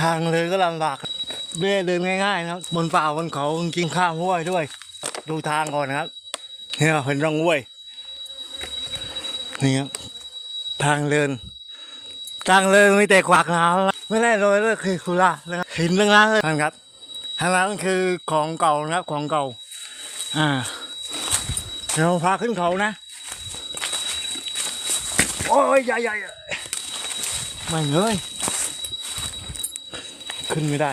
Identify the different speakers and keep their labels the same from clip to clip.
Speaker 1: ทางเลยก็ลำบากไม่ได้เดินง่ายๆนะครับบนป่าบนเขากินข้ามห้วยด้วย ดูทางก่อนนะครับเนี่ยเห็นร่องห้วยนี่ครับทางเดินทางเดินมีแต่ขวากน้ำไม่ได้โรยเลยคือคุระนะครับหินทั้งนั้นเลยนครับทางนั้นคือของเก่านะครับของเก่า อ่าเดี๋ยวพาขึ้นเขานะ โอ้ยใหญ่ใหญ่ไม่เงย ขึ้นไม่ได้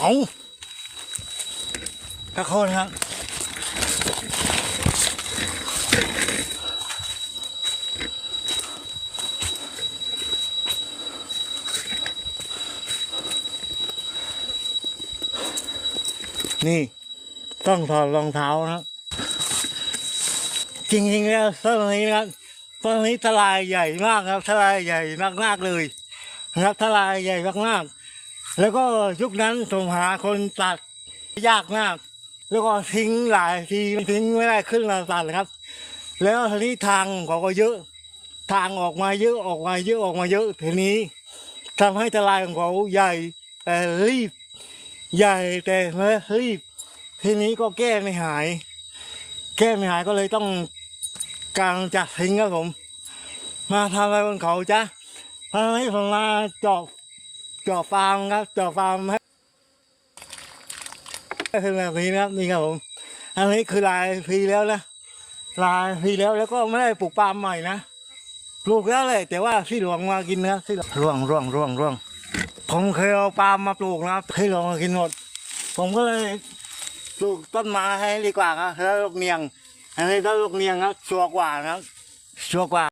Speaker 1: เอาถ้าคนครับนี่ ต้องถอดรองเท้านะครับจริงๆแล้วต้นนี้นะครับ ต้นนี้ทลายใหญ่มากครับทลายใหญ่มากๆเลยนะครับทลายใหญ่มากๆ แล้วก็ยุคนั้นสมหาคนตัดยากมาก แล้วก็ทิ้งหลายทีทิ้งไม่ได้ขึ้นมาตัดครับ แล้วทีนี้ทางของเขาก็เยอะ ทางออกมาเยอะออกมาเยอะออกมาเยอะทีนี้ทำให้ทลายของเขาใหญ่แต่รีบ ใหญ่แต่ไม่รีบ ทีนี้ก็แก้ไม่หาย แก้ไม่หายก็เลยต้องการจัดทิ้งครับผม มาทำอะไรบนเขาจ้ะทำให้ผมมาเจาะเจาะฟาร์มครับเจาะฟาร์มให้คือแบบนี้นะครับนี่ครับผม อันนี้คือลายพีแล้วนะลายพีแล้วแล้วก็ไม่ได้ปลูกปาล์มใหม่นะปลูกแล้วเลย แต่ว่าที่หลวงมากินนะครับที่หลวงร่วงร่วงร่วงร่วงผมเคยเอาปาล์มมาปลูกนะครับให้ลองมากินหมด ผมก็เลยปลูกต้นไม้ให้ดีกว่าครับแล้วลูกเนียง อันนี้ถ้าลูกเนียงครับชัวกว่านะครับชัวกว่า